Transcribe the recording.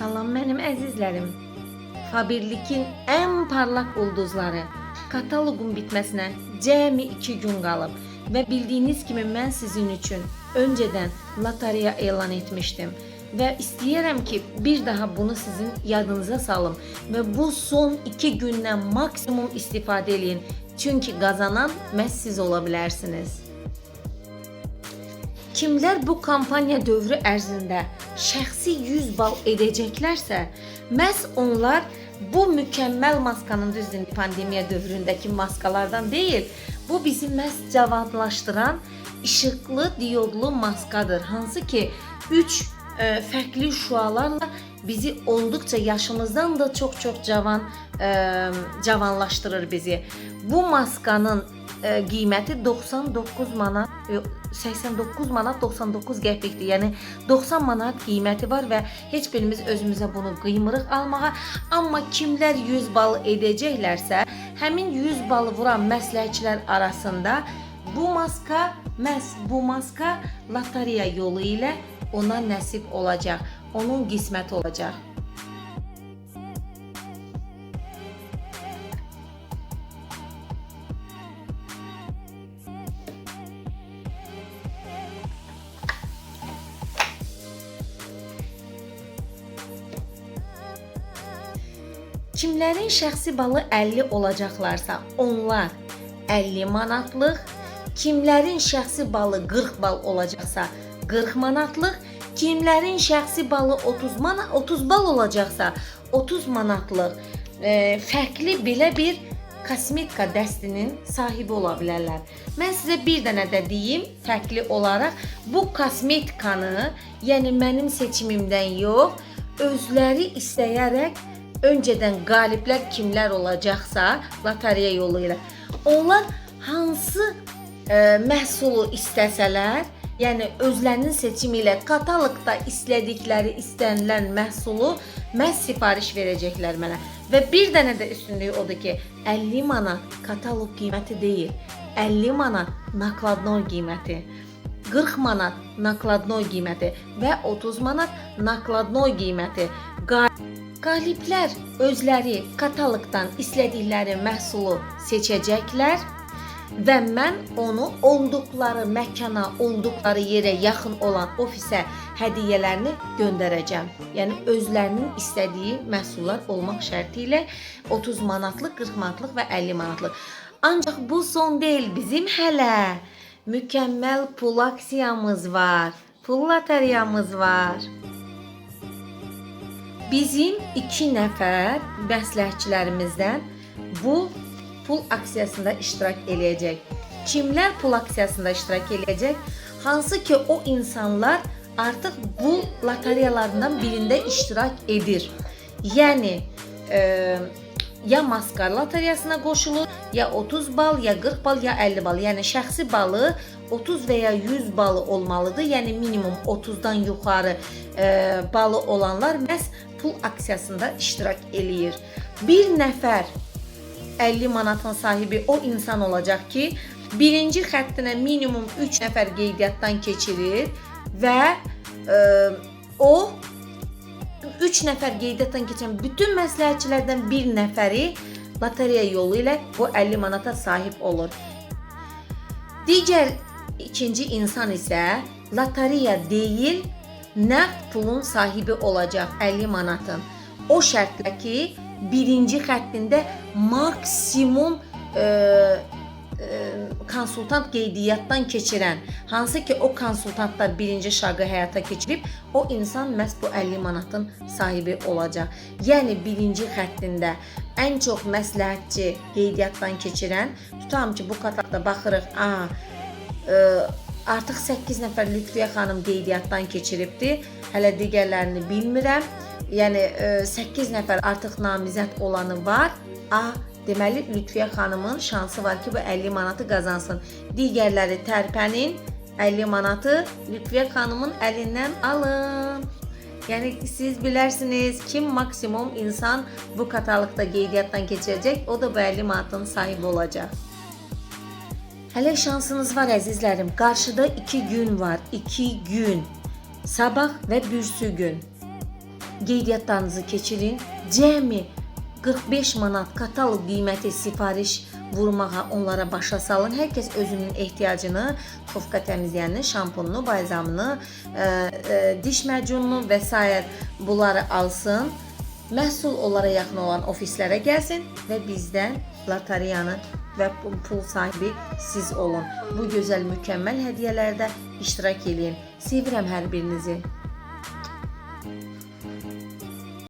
Salam mənim əzizlərim. Fabirlikin ən parlaq ulduzları kataloqun bitməsinə cəmi 2 gün qalıb və bildiyiniz kimi mən sizin üçün öncədən lotereya elan etmişdim və istəyirəm ki, bir daha bunu sizin yadınıza salım və bu son 2 gündən maksimum istifadə edin. Çünki qazanan məhz siz ola bilərsiniz. Kimlər bu kampaniya dövrü ərzində şəxsi 100 bal edəcəklərsə, məhz onlar bu mükəmməl maskanın düzdür pandemiya dövründəki maskalardan deyil. Bu bizi məhz cavanlaşdıran işıqlı diyodlu maskadır. Hansı ki 3 fərqli şüalarla bizi olduqca yaşımızdan da çox-çox cavan e, cavanlaşdırır bizi. Bu maskanın e, qiyməti 99 manat, e, 89 manat 99 qəpikdir. Yəni 90 manat qiyməti var və heç birimiz özümüzə bunu qıymırıq almağa. Amma kimlər 100 bal edəcəklərsə, həmin 100 balı vuran məsləhətçilər arasında bu maska, məhz bu maska lotereya yolu ilə ona nəsib olacaq. Onun qisməti olacaq. Kimlərin şəxsi balı 50 olacaqlarsa, onlar 50 manatlıq, kimlərin şəxsi balı 40 bal olacaqsa, 40 manatlıq, kimlərin şəxsi balı 30 mana 30 bal olacaqsa, 30 manatlıq e, fərqli belə bir kosmetika dəstinin sahibi ola bilərlər. Mən sizə bir dənə də deyim, fərqli olaraq bu kosmetikanı, yəni mənim seçimimdən yox, özləri istəyərək öncədən qaliblər kimlər olacaqsa, lotereya yolu ilə onlar hansı e, məhsulu istəsələr, yəni özlərinin seçimi ilə kataloqda istədikləri istənilən məhsulu məhz sifariş verəcəklər mənə. Və bir dənə də üstünlüyü odur ki, 50 manat kataloq qiyməti deyil. 50 manat nakladnoy qiyməti. 40 manat nakladnoy qiyməti və 30 manat nakladnoy qiyməti. Qa- Qaliblər özləri kataloqdan istədikləri məhsulu seçəcəklər və mən onu olduqları məkana, olduqları yerə yaxın olan ofisə hədiyyələrini göndərəcəm. Yəni özlərinin istədiyi məhsullar olmaq şərti ilə 30 manatlıq, 40 manatlıq və 50 manatlıq. Ancaq bu son deyil, bizim hələ mükəmməl pul aksiyamız var. Pul lotereyamız var. Bizim iki nəfər məsləhətçilərimizdən bu pul aksiyasında iştirak eləyəcək. Kimlər pul aksiyasında iştirak eləyəcək? Hansı ki o insanlar artıq bu lotereyalardan birində iştirak edir. Yəni e, ya maskar lotereyasına qoşulur, ya 30 bal, ya 40 bal, ya 50 bal. Yəni şəxsi balı 30 və ya 100 balı olmalıdır. Yəni minimum 30-dan yuxarı e, balı olanlar məhz pul aksiyasında iştirak eləyir. Bir nəfər 50 manatın sahibi o insan olacaq ki, birinci xəttinə minimum 3 nəfər qeydiyyatdan keçirir və e, o 3 nəfər qeydiyyatdan keçən bütün məsləhətçilərdən bir nəfəri lotereya yolu ilə bu 50 manata sahib olur. Digər ikinci insan isə lotereya deyil, nəqd pulun sahibi olacaq 50 manatın. O şərtlə ki, birinci xəttində maksimum e, konsultant qeydiyyatdan keçirən, hansı ki o konsultantlar birinci şağı həyata keçirib, o insan məhz bu 50 manatın sahibi olacaq. Yəni birinci xəttində ən çox məsləhətçi qeydiyyatdan keçirən, tutam ki bu kataloqda baxırıq, a e, artıq 8 nəfər Lütfiyə xanım qeydiyyatdan keçiribdi. Hələ digərlərini bilmirəm. Yəni e, 8 nəfər artıq namizəd olanı var. A Deməli Lütfiyə xanımın şansı var ki, bu 50 manatı qazansın. Digərləri tərpənin, 50 manatı Lütfiyə xanımın əlindən alın. Yəni siz bilərsiniz kim maksimum insan bu kataloqda qeydiyyatdan keçirəcək, o da bu 50 manatın sahibi olacaq. Hələ şansınız var əzizlərim. Qarşıda 2 gün var. 2 gün. Sabah və bürsü gün. qeydiyyatlarınızı keçirin. Cəmi 45 manat kataloq qiyməti sifariş vurmağa onlara başa salın. Hər kəs özünün ehtiyacını, tofqa təmizləyəni, şampununu, balzamını, ə, ə, diş macununu və s. bunları alsın. Məhsul onlara yaxın olan ofislərə gəlsin və bizdən lotereyanı və pul sahibi siz olun. Bu gözəl mükəmməl hədiyyələrdə iştirak edin. Sevirəm hər birinizi.